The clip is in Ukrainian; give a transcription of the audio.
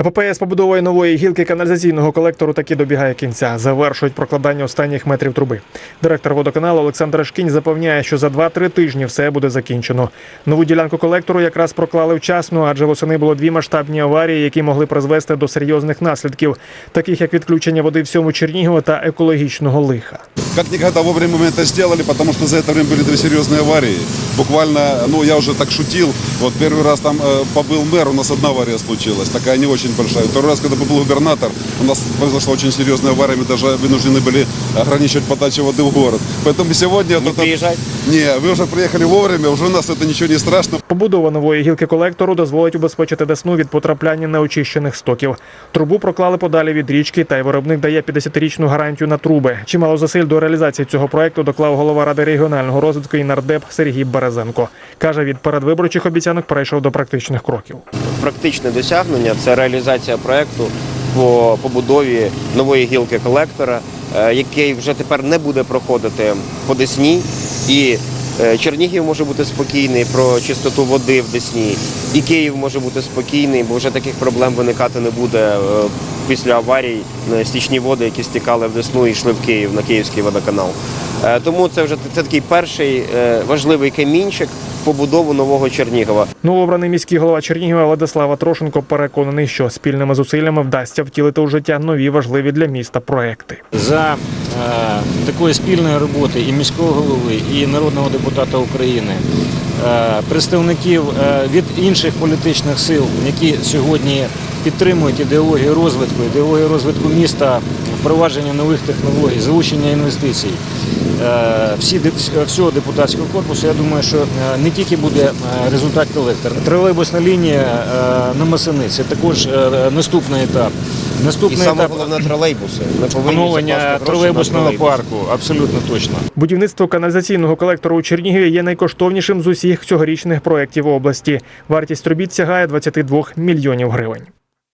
епопея з побудовою нової гілки каналізаційного колектору таки добігає кінця. Завершують прокладання останніх метрів труби. Директор водоканалу Олександр Шкінь запевняє, що за 2-3 тижні все буде закінчено. Нову ділянку колектору якраз проклали вчасно, адже восени було дві масштабні аварії, які могли призвести до серйозних наслідків, таких як відключення води всьому Чернігову та екологічного лиха. Как никогда вовремя мы это сделали, потому что за это время были две серьезные аварии. Буквально, ну я уже так шутил, вот первый раз там э, побыл мэр, у нас одна авария случилась, такая не очень большая. Второй раз, когда побыл губернатор, у нас произошла очень серьезная авария, мы даже вынуждены были ограничивать подачу воды в город. Поэтому сегодня... Не вот это- приезжать? Не, вы уже приехали вовремя, уже у нас это ничего не страшно. Побудова нової гілки колектору дозволить убезпечити Десну від потрапляння неочищених стоків. Трубу проклали подалі від річки, та й виробник дає 50-річну гарантію на труби. Чимало зусиль до реалізації цього проекту доклав голова ради регіонального розвитку і нардеп Сергій Березенко. каже, від передвиборчих обіцянок перейшов до практичних кроків. Практичне досягнення це реалізація проекту по побудові нової гілки колектора, е, який вже тепер не буде проходити по Десні. І е, Чернігів може бути спокійний про чистоту води в Десні, і Київ може бути спокійний, бо вже таких проблем виникати не буде е, після аварій стічні води, які стікали в Десну і йшли в Київ на Київський водоканал. Е, Тому це вже це такий перший е, важливий камінчик в побудову нового Чернігова. Новообраний міський голова Чернігова Владислава Трошенко переконаний, що спільними зусиллями вдасться втілити у життя нові важливі для міста проекти. за е, такої спільної роботи і міського голови, і народного депутата України, е, представників е, від інших політичних сил, які сьогодні підтримують ідеологію розвитку, ідеологію розвитку міста, впровадження нових технологій, залучення інвестицій. Е, Всі всього депутатського корпусу, я думаю, що е, не тільки буде е, результат колектора. Тролейбусна лінія на Масениці також наступний етап. І Наступний саме етап головне тролейбуси. Оновлення тролейбусного парку, абсолютно точно. Будівництво каналізаційного колектору у Чернігові є найкоштовнішим з усіх цьогорічних проєктів області. Вартість робіт сягає 22 мільйонів гривень.